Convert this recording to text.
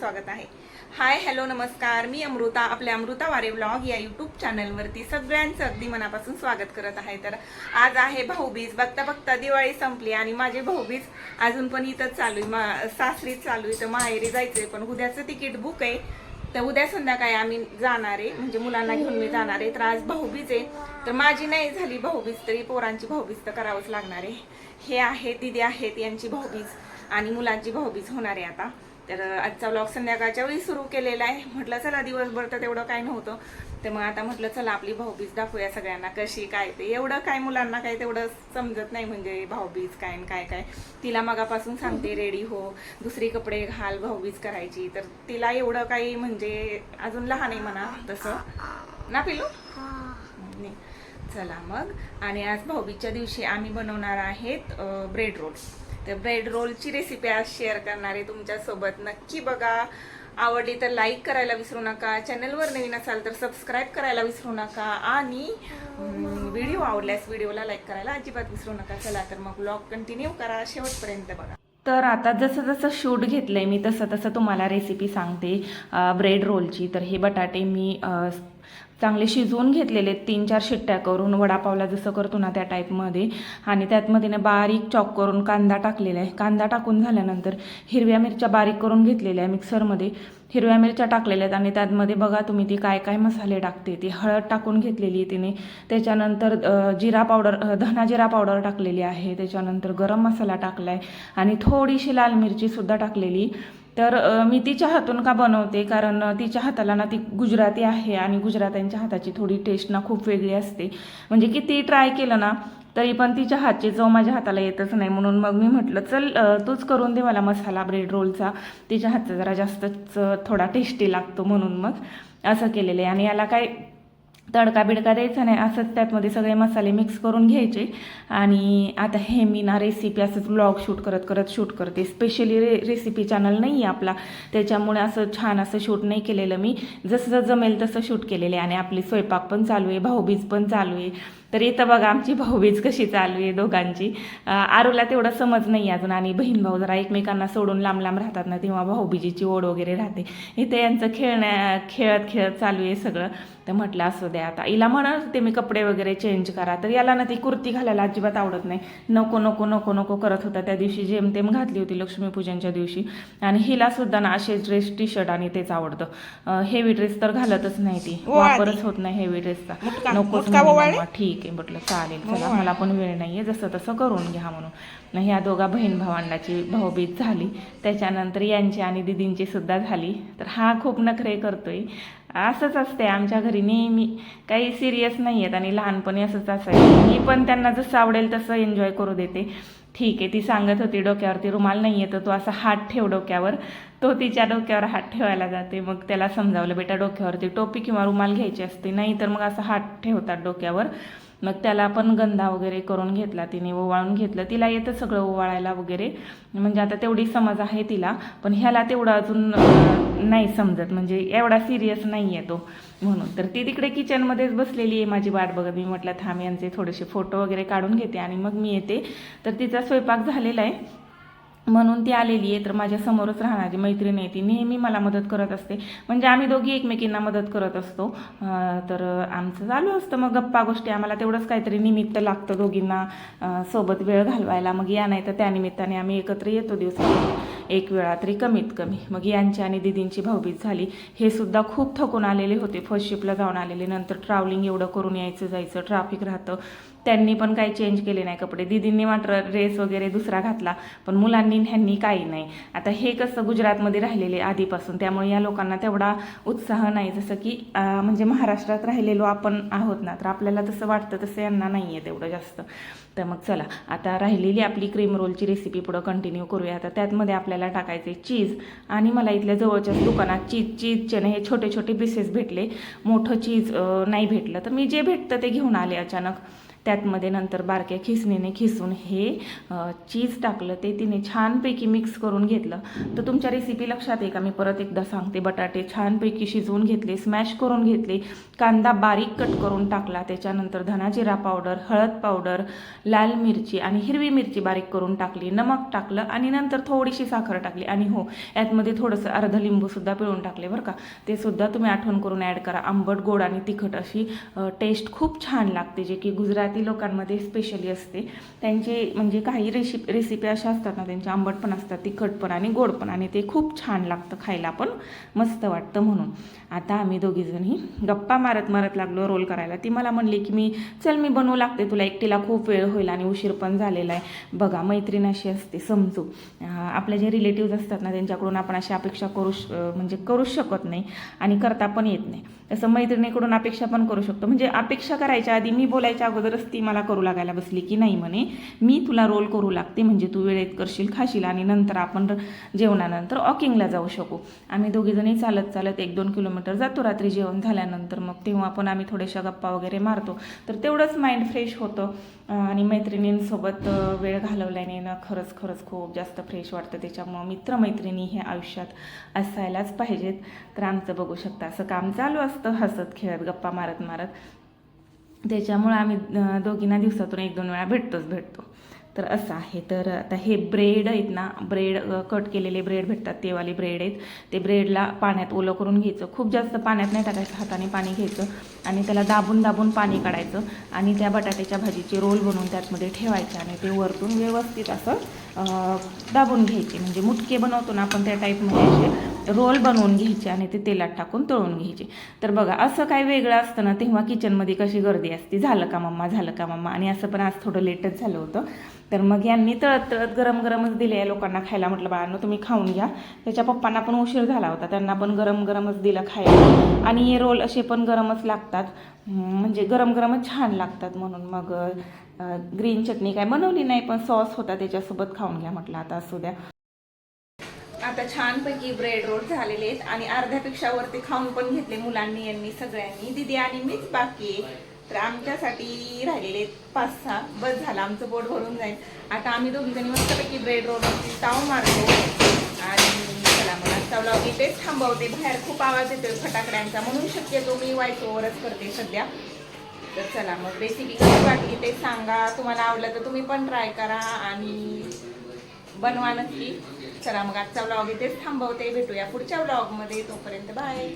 स्वागत आहे. Hi hello नमस्कार. मी अमृता आपल्या अमृता वारे व्लॉग या यूट्यूब चॅनलवरती सगळ्यांचं अगदी मनापासून स्वागत करत आहे. तर आज आहे भाऊबीज. बघता बघता दिवाळी संपली आणि माझी भाऊबीज अजून पण इथंच चालू आहे. मा सासरीच चालू आहे. तर माहेरी जायचंय पण उद्याचं तिकीट बुक आहे. तर उद्या संध्याकाळी आम्ही जाणार आहे. म्हणजे मुलांना घेऊन मी जाणार आहे. तर आज भाऊबीज आहे. तर माझी नाही झाली भाऊबीज तरी पोरांची भाऊबीज तर करावंच लागणार आहे. हे आहेत दिदी आहेत यांची भाऊबीज आणि मुलांची भाऊबीज होणार आहे आता. तर आजचा व्लॉग संध्याकाळच्या वेळी सुरू केलेला आहे. म्हटलं चला दिवसभर तर तेवढं काय नव्हतं. तर मग आता म्हटलं चला आपली भाऊबीज दाखवूया सगळ्यांना कशी काय ते. एवढं काय मुलांना काय तेवढं समजत नाही म्हणजे भाऊबीज काय काय काय. तिला मगापासून सांगते रेडी हो दुसरी कपडे घाल भाऊबीज करायची. तर तिला एवढं काही म्हणजे अजून लहान आहे म्हणा तसं. ना पिलू चला मग. आणि आज भाऊबीजच्या दिवशी आम्ही बनवणार आहेत ब्रेड रोल तर ब्रेड रोलची रेसिपी आज शेअर करणार आहे तुमच्यासोबत. नक्की बघा. आवडली तर लाईक करायला विसरू नका. चॅनलवर नवीन असाल तर सबस्क्राईब करायला विसरू नका. आणि व्हिडिओ आवडल्यास व्हिडिओला लाईक करायला अजिबात विसरू नका. चला तर मग ब्लॉग कंटिन्यू करा. शेवटपर्यंत बघा. तर आता जसं जसं शूट घेतलंय मी तसं तसं तुम्हाला रेसिपी सांगते. ब्रेड रोलची तर हे बटाटे मी चांगले शिजवून घेतलेले आहेत तीन चार शिट्ट्या करून वडापावला जसं करतो ना त्या टाईपमध्ये आणि त्यातमध्ये ना बारीक चॉक करून कांदा टाकलेला आहे. कांदा टाकून झाल्यानंतर हिरव्या मिरच्या बारीक करून घेतलेल्या आहे मिक्सरमध्ये हिरव्या मिरच्या टाकलेल्या आहेत आणि त्यातमध्ये बघा तुम्ही ती काय काय मसाले टाकते. ती हळद टाकून घेतलेली आहे तिने. त्याच्यानंतर जिरा पावडर धना जिरा पावडर टाकलेली आहे. त्याच्यानंतर गरम मसाला टाकला आहे आणि थोडीशी लाल मिरचीसुद्धा टाकलेली. तर मी तिच्या हातून का बनवते? कारण तिच्या हाताला ना ती गुजराती आहे आणि गुजरात्यांच्या हाताची थोडी टेस्ट ना खूप वेगळी असते. म्हणजे किती ट्राय केलं ना तरी पण तिच्या हातची चव माझ्या हाताला येतच नाही. म्हणून मग मी म्हटलं चल तूच करून दे मला मसाला ब्रेड रोलचा तिच्या हातचा जरा जास्तच थोडा टेस्टी लागतो म्हणून मग असं केलेलं आहे. आणि याला काय तडका बिडका द्यायचा नाही असंच त्यातमध्ये सगळे मसाले मिक्स करून घ्यायचे. आणि आता हे मी ना रेसिपी असंच ब्लॉग शूट करत करत शूट करते. स्पेशली रे रेसिपी चॅनल नाही आहे आपला. त्याच्यामुळे असं छान असं शूट नाही केलेलं मी. जसं जमेल तसं शूट केलेलं. आहे आणि आपली स्वयंपाक पण चालू आहे भाऊबीज पण चालू आहे. तर इथं बघा आमची भाऊबीज कशी चालू आहे दोघांची. आरूला तेवढं समज नाही अजून आणि बहीण भाऊ जरा एकमेकांना सोडून लांब लांब राहतात ना तेव्हा भाऊबीजीची ओढ वगैरे राहते. इथे यांचं खेळण्या खेळत खेळत चालू आहे सगळं. तर म्हटलं असू द्या आता. हिला म्हणत होते मी कपडे वगैरे चेंज करा. तर याला ना ती कुर्ती घालायला अजिबात आवडत नाही. नको नको नको नको करत होता. त्या दिवशी जेमतेम घातली होती लक्ष्मीपूजनच्या दिवशी. आणि हिला सुद्धा ना असे ड्रेस टी शर्ट आणि तेच आवडतं. हेवी ड्रेस तर घालतच नाही ती. वापरच होत नाही हेवी ड्रेसचा नकोच म्हणे मम्मा, ठीक आहे. म्हटलं चालेल चला. मला पण वेळ नाहीये. जसं तसं करून घ्या म्हणून. ह्या दोघा बहीण भावंडाची भाऊबीज झाली. त्याच्यानंतर यांची आणि दिदींची सुद्धा झाली. तर हा खूप नखरे करतोय. असंच असते आमच्या घरी. नेहमी काही सिरियस नाही आहेत आणि लहानपणी असंच असायचं. मी पण त्यांना जसं आवडेल तसं एन्जॉय करू देते. ठीक आहे. ती सांगत होती डोक्यावरती रुमाल नाही आहे तर तू असा हात ठेव डोक्यावर. तो तिच्या डोक्यावर हात ठेवायला जाते. मग त्याला समजावलं बेटा डोक्यावरती टोपी किंवा रुमाल घ्यायची असते. नाही तर मग असं हात ठेवतात डोक्यावर. मग त्याला पण गंधा वगैरे करून घेतला. तिने ओवाळून घेतलं. तिला येतं सगळं ओवाळायला वगैरे. म्हणजे आता तेवढी समज आहे तिला. पण ह्याला तेवढं अजून नाही समजत. म्हणजे एवढा सिरियस नाही आहे तो म्हणून. तर ती तिकडे किचनमध्येच बसलेली आहे माझी वाट बघत. मी म्हटलं थांब यांचे थोडेसे फोटो वगैरे काढून घेते आणि मग मी येते. तर तिचा स्वयंपाक झालेला आहे. म्हणून ती आलेली आहे. तर माझ्या समोरच राहणारी मैत्रीण आहे ती नेहमी मला मदत करत असते. म्हणजे आम्ही दोघी एकमेकींना मदत करत असतो. तर आमचं चालू असतं. मग गप्पा गोष्टी आम्हाला तेवढंच काहीतरी निमित्त लागतं दोघींना. सोबत वेळ घालवायला. मग या नाही तर त्या निमित्ताने आम्ही एकत्र येतो दिवसात एक वेळा तरी कमीत कमी. मग यांची आणि दिदींची भाऊबीज झाली. हे सुद्धा खूप थकून आलेले होते. फर्स्ट शिपला जाऊन आलेले. नंतर ट्रॅव्हलिंग एवढं करून यायचं जायचं ट्रॅफिक राहतं. त्यांनी पण काही चेंज केले नाही कपडे. दिदींनी मात्र ड्रेस वगैरे दुसरा घातला पण मुलांनी ह्यांनी काही नाही. आता हे कसं गुजरातमध्ये राहिलेले आधीपासून त्यामुळे या लोकांना तेवढा उत्साह नाही. जसं की म्हणजे महाराष्ट्रात राहिलेलो आपण आहोत ना तर आपल्याला तसं वाटतं तसं यांना नाही आहे तेवढं जास्त. तर मग चला आता राहिलेली आपली क्रीम रोलची रेसिपी पुढं कंटिन्यू करूया. आता त्यातमध्ये आपल्याला टाकायचे चीज आणि मला इथल्या जवळच्याच दुकानात चीज चीजचे ना हे छोटे छोटे पीसेस भेटले. मोठं चीज नाही भेटलं. तर मी जे भेटतं ते घेऊन आले अचानक. त्यातमध्ये नंतर बारक्या खिसणीने खिसून हे चीज टाकलं. ते तिने छानपैकी मिक्स करून घेतलं. तर तुमच्या रेसिपी लक्षात आहे का? मी परत एकदा सांगते. बटाटे छानपैकी शिजवून घेतले स्मॅश करून घेतले. कांदा बारीक कट करून टाकला. त्याच्यानंतर धनाजिरा पावडर हळद पावडर लाल मिरची आणि हिरवी मिरची बारीक करून टाकली. नमक टाकलं आणि नंतर थोडीशी साखर टाकली. आणि हो यातमध्ये थोडंसं अर्ध लिंबूसुद्धा पिळून टाकले बरं का. ते सुद्धा तुम्ही आठवण करून ॲड करा. आंबट गोड आणि तिखट अशी टेस्ट खूप छान लागते जे की गुजरात लोकांमध्ये स्पेशली असते. त्यांचे म्हणजे काही रेसिपी रेसिपी अशा असतात ना त्यांचे आंबट पण असतात तिखट पण आणि गोड पण आणि ते खूप छान लागतं खायला पण मस्त वाटतं म्हणून. आता आम्ही दोघीजणी गप्पा मारत मारत लागलो रोल करायला. ती मला म्हणली की मी चल मी बनवू लागते तुला एकटीला खूप वेळ होईल आणि उशीर पण झालेला आहे. बघा मैत्रीण अशी असते समजू. आपले जे रिलेटिव्ज असतात ना त्यांच्याकडून आपण अशी अपेक्षा करू श- म्हणजे करूच शकत नाही आणि करता पण येत नाही. तसं मैत्रिणीकडून अपेक्षा पण करू शकतो. म्हणजे अपेक्षा करायच्या आधी मी बोलायच्या अगोदर ती मला करू लागायला बसली की नाही म्हणे. मी तुला रोल करू लागते म्हणजे तू वेळेत करशील खाशील आणि नंतर आपण जेवणानंतर वॉकिंगला जाऊ शकू. आम्ही दोघीजणी चालत चालत एक दोन किलोमीटर जातो. रात्री जेवण झाल्यानंतर मग तेव्हा पण आम्ही थोड्याशा गप्पा वगैरे मारतो. तर तेवढंच माइंड फ्रेश होतं. आणि मैत्रिणींसोबत वेळ घालवल्याने ना खरंच खरंच खूप जास्त फ्रेश वाटतं. त्याच्यामुळं मित्रमैत्रिणी हे आयुष्यात असायलाच पाहिजेत. तर आमचं बघू शकता असं काम चालू असतं. हसत खेळत गप्पा मारत मारत. त्याच्यामुळं आम्ही दोघींना दिवसातून एक दोन वेळा भेटतोच भेटतो. तर असं आहे. तर आता हे ब्रेड आहेत ना ब्रेड कट केलेले ब्रेड भेटतात तेवाले ब्रेड आहेत. ते ब्रेडला पाण्यात ओलं करून घ्यायचं. खूप जास्त पाण्यात नाही टाकायचं हाताने पाणी घ्यायचं आणि त्याला दाबून दाबून पाणी काढायचं आणि त्या बटाट्याच्या भाजीचे रोल बनवून त्यातमध्ये ठेवायचे आणि ते वरतून व्यवस्थित असं दाबून घ्यायचे. म्हणजे मुटके बनवतो ना आपण त्या टाईपमध्ये असे रोल बनवून घ्यायचे आणि ते तेलात टाकून तळून घ्यायचे. तर बघा असं काय वेगळं असतं ना तेव्हा किचनमध्ये कशी गर्दी असते. झालं का मम्मा? झालं का मम्मा? आणि असं पण आज थोडं लेटच झालं होतं. तर मग यांनी तळत तळत गरम गरमच दिले आहे लोकांना खायला. म्हटलं बाळांनो तुम्ही खाऊन घ्या. त्याच्या पप्पांना पण उशीर झाला होता. त्यांना पण गरम गरमच दिलं खायला. आणि हे रोल असे पण गरमच लागतात. म्हणजे गरम गरमच छान लागतात म्हणून मग ग्रीन चटणी काय बनवली नाही पण सॉस होता त्याच्यासोबत खाऊन घ्या म्हटलं. आता असू द्या. आता छानपैकी ब्रेड रोल झालेले आहेत आणि अर्ध्यापेक्षा वरती खाऊन पण घेतले मुलांनी यांनी सगळ्यांनी. दिदी आणि मीच बाकी आहे. तर आमच्यासाठी राहिलेले आहेत पाच सहा. बस झालं आमचं बोट भरून जाईल. आता आम्ही दोघी जणी मस्तपैकी ब्रेड रोलवरती ताव मारतो. आणि चला मग आजचा व्लॉग इथेच थांबवते. बाहेर खूप आवाज येतोय फटाकड्यांचा. म्हणून शक्यतो मी व्हायस ओव्हरच करते सध्या. तर चला मग रेसिपी कशी वाटली ते सांगा. तुम्हाला आवडलं तर तुम्ही पण ट्राय करा आणि बनवा नक्की. चला मग आजचा व्लॉग इथेच थांबवते. भेटूया पुढच्या व्लॉगमध्ये तोपर्यंत बाय